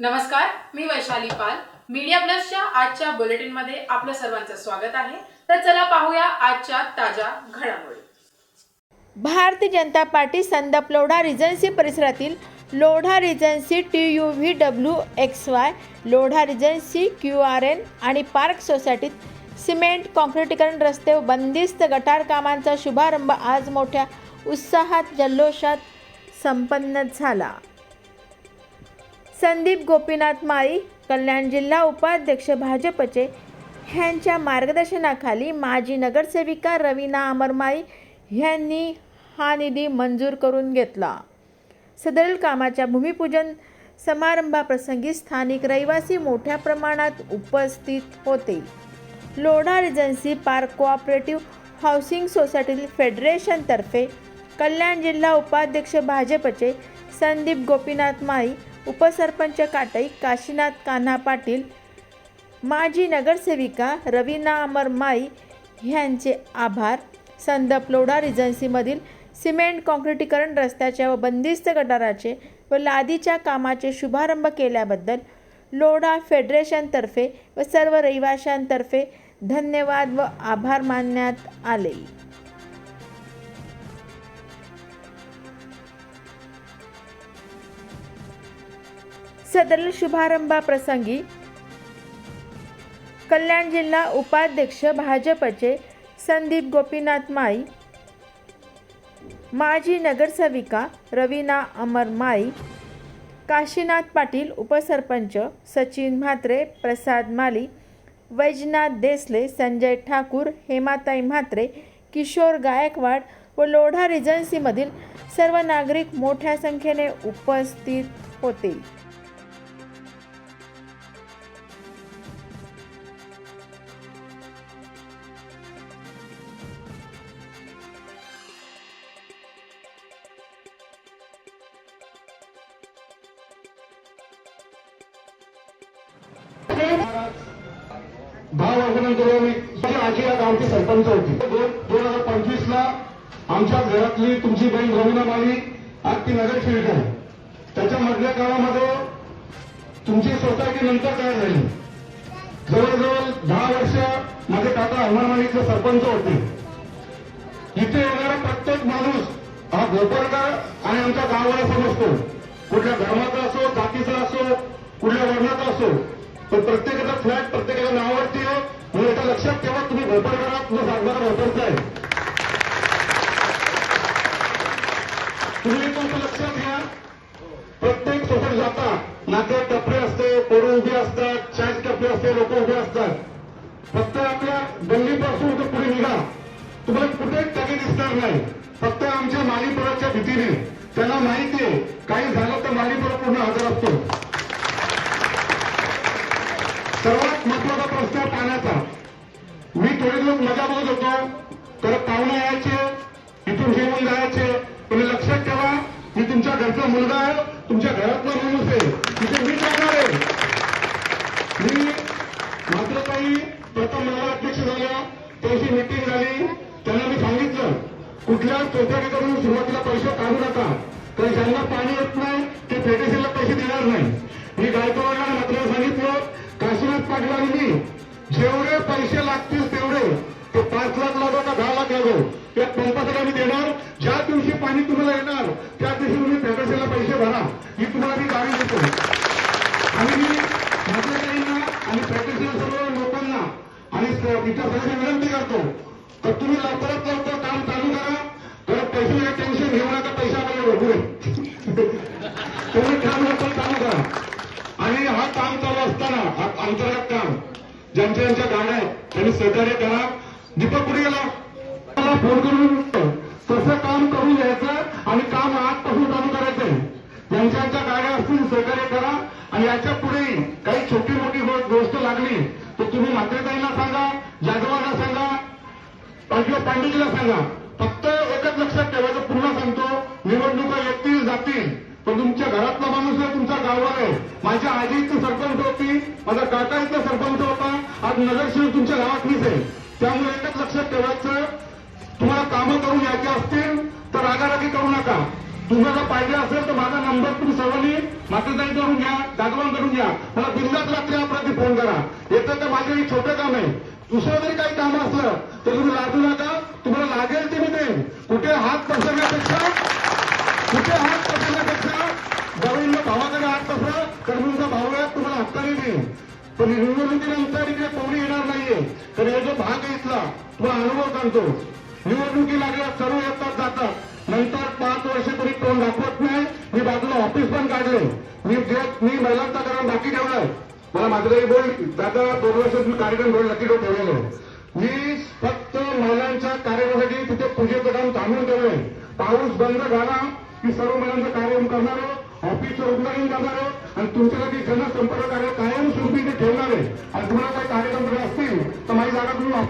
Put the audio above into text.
नमस्कार मी वैशाली पाल. मीडिया प्लसच्या आजच्या बुलेटिनमध्ये आपलं सर्वांचं स्वागत आहे. तर चला पाहूया आजच्या ताज्या घडामोडी. भारतीय जनता पार्टी संदप लोढा रिजन्सी परिसरातील Lodha regency T U V W X Y Lodha regency Q R N आणि पार्क सोसायटीत सिमेंट कॉन्क्रिटीकरण रस्ते व बंदिस्त गटार कामांचा शुभारंभ आज मोठ्या उत्साहात जल्लोषात संपन्न झाला. संदीप गोपीनाथ माळी कल्याण जिल्हा उपाध्यक्ष भाजपचे. ह्यांच्या मार्गदर्शनाखाली माजी नगरसेविका रवीना अमरमाई ह्यांनी हा निधी मंजूर करून घेतला. सदरील कामाच्या भूमिपूजन समारंभाप्रसंगी स्थानिक रहिवासी मोठ्या प्रमाणात उपस्थित होते. Lodha regency park cooperative housing society फेडरेशनतर्फे Kalyan जिल्हा उपाध्यक्ष भाजपचे संदीप गोपीनाथ माई उपसरपंच काटई काशीनाथ कान्हा पाटील माजी नगरसेविका रवीना अमर माई ह्यांचे आभार. संदप लोढा रिजन्सीमधील सिमेंट काँक्रिटीकरण रस्त्याच्या व बंदिस्त गटाराचे व लादीच्या कामाचे शुभारंभ केल्याबद्दल लोढा फेडरेशनतर्फे व सर्व रहिवाशांतर्फे धन्यवाद व आभार मानण्यात आले. सदर शुभारंभाप्रसंगी कल्याण जिल्हा उपाध्यक्ष भाजपचे संदीप गोपीनाथ माई माजी नगरसेविका रवीना अमर माई काशीनाथ पाटील उपसरपंच सचिन म्हात्रे प्रसाद माली वैजनाथ देसले संजय ठाकूर हेमाताई म्हात्रे किशोर गायकवाड व लोढा रिजन्सीमधील सर्व नागरिक मोठ्या संख्येने उपस्थित होते. दहा वर्षानंतर मी माझी आजी या गावची सरपंच होती. दोन हजार पंचवीस ला आमच्या घरातली तुमची बहीण रवीना माली आज ती नगरसेविका आहे. त्याच्या मधल्या काळामध्ये तुमची सोसायटी नंतर काय झाली. जवळजवळ दहा वर्ष माझे काका हनुमानवाडीचे सरपंच होते. इथे येणारा प्रत्येक माणूस हा भोपरकर आणि आमच्या गावाला समजतो. कुठल्या धर्माचा असो जातीचा असो कुठल्या वर्णाचा असो पण प्रत्येकाचा फ्लॅट प्रत्येकाच्या नावावरती आहे. म्हणून एका लक्षात ठेवा तुम्ही भोपरकरात न सांगणारा भोपरचा आहे. तुम्ही तुमचं लक्षात घ्या. प्रत्येक सोबत जाता. नाक्यात टपरे असते पोरं उभे असतात चाळीस टपरे असते लोक उभे असतात. फक्त आपल्या गल्लीपासून तर पुढे निघा. तुम्हाला कुठे टगे दिसणार नाही. फक्त आमच्या मालीपुराच्या भीतीने. त्यांना माहिती आहे काही झालं तर मालीपुरा पूर्ण हजर असतो. सर्वात प्रश्न पाण्याचा मी थोडी दिवस मजा बघत होतो. तर पाहुणे यायचे इथून घेऊन जायचे. तुम्ही लक्षात ठेवा मी तुमच्या घरचा मुलगा आहे तुमच्या घरातला माणूस आहे. तिथे मी जाणार आहे. मी मात्र काही प्रथम मला अध्यक्ष झाल्या त्याची मिटिंग झाली. त्यांना मी सांगितलं कुठल्या सोसायटीकडून सुरुवातीला पैसे काढू नका. तर ज्यांना पाणी येत नाही ते फेडेसीला पैसे देणार नाही. मी गायकवाडला मात्र सांगितलं काशीनाथ पाटलांनी जेवढे पैसे लागतील तेवढे. ते पाच लाख लागो का दहा लाख लागो? त्या पंपासाठी आम्ही देणार. ज्या दिवशी पाणी तुम्हाला येणार त्या दिवशी तुम्ही फेडेसीला पैसे भरा. ही तुम्हाला मी गाडी देतो. आणि मी मतदारांना आणि प्रॅक्टिसला सर्व लोकांना आणि इतर सगळ्यांना विनंती करतो. तर तुम्ही लवकरात लवकर काम चालू करा. तर पैसे टेन्शन घेऊ नका पैसा आपल्याला भरपूर तुम्ही काम लवकर चालू करा. आणि हा काम चालू असताना हा अंतर्गत ज्यांच्या ज्यांच्या गाड्या आहेत त्यांनी सहकार्य करा. दीपक पुढे गेला? मला फोन करून तसं काम करून घ्यायचं आणि काम आजपासून चालू करायचंय ज्यांच्या ज्यांच्या गाड्या असतील सहकार्य करा. आणि याच्यापुढे काही छोटी मोठी हो- गोष्ट लागली तर तुम्ही मात्रेताईंना सांगा जाधवांना सांगा किंवा पांडिजीला सांगा. फक्त एकच लक्षात ठेवायचं पुन्हा सांगतो निवडणुका येतील जातील. पण तुमच्या घरातला माणूस आहे तुमचा गाववाला आहे. माझ्या आजी इथं सरपंच होती माझा होता आज नगरसेवक तुमच्या गावात मीच आहे. त्यामुळे एकच लक्षात ठेवायचं तुम्हाला कामं करून यायचे असतील तर रागारागी करू नका. तुम्हाला पाहिजे असेल तर माझा नंबर तुम्ही सर्वांनी मातृताई करून घ्या जागरण करून घ्या. मला बिंदात रात्री अपराधी फोन करा. येतं तर माझं हे छोटं काम आहे. दुसरं जरी काही काम असलं तर तुम्ही लाजू नका. तुम्हाला लागेल ते मी देईन. कुठे हात पसरण्यापेक्षा कुठे हात पसर जवळील भावाकडे हात पसरा कर्मीचा भाऊ आहे तुम्हाला हक्काने देईन पण निवडणुकीनंतर इकडे कोणी येणार नाहीये. तर हे जो भाग आहे इथला तो अनुभव सांगतो. निवडणुकी लागल्या सर्व येतात जातात. नंतर पाच वर्ष तरी तोंड दाखवत नाही. मी बाजूला ऑफिस पण काढले. मी जे मी महिलांचा कार्यक्रम बाकी ठेवलाय मला माझं काही बोल दादा दोन वर्ष मी कार्यक्रम घेऊन लकी ठेवलेलो मी फक्त महिलांच्या कार्यक्रमासाठी तिथे पूजेचं काम थांबून ठेवलंय. पाऊस बंद झाला की सर्व महिलांचं कार्यक्रम करणार ऑफिसचं उद्घाटन करणार आहे आणि तुमच्यासाठी जनसंपर्क कार्य कायमस्वरूपी ते ठेवणार आहे. आणि तुम्हाला काही कार्यक्रम असतील तर माझी जागा तुम्ही.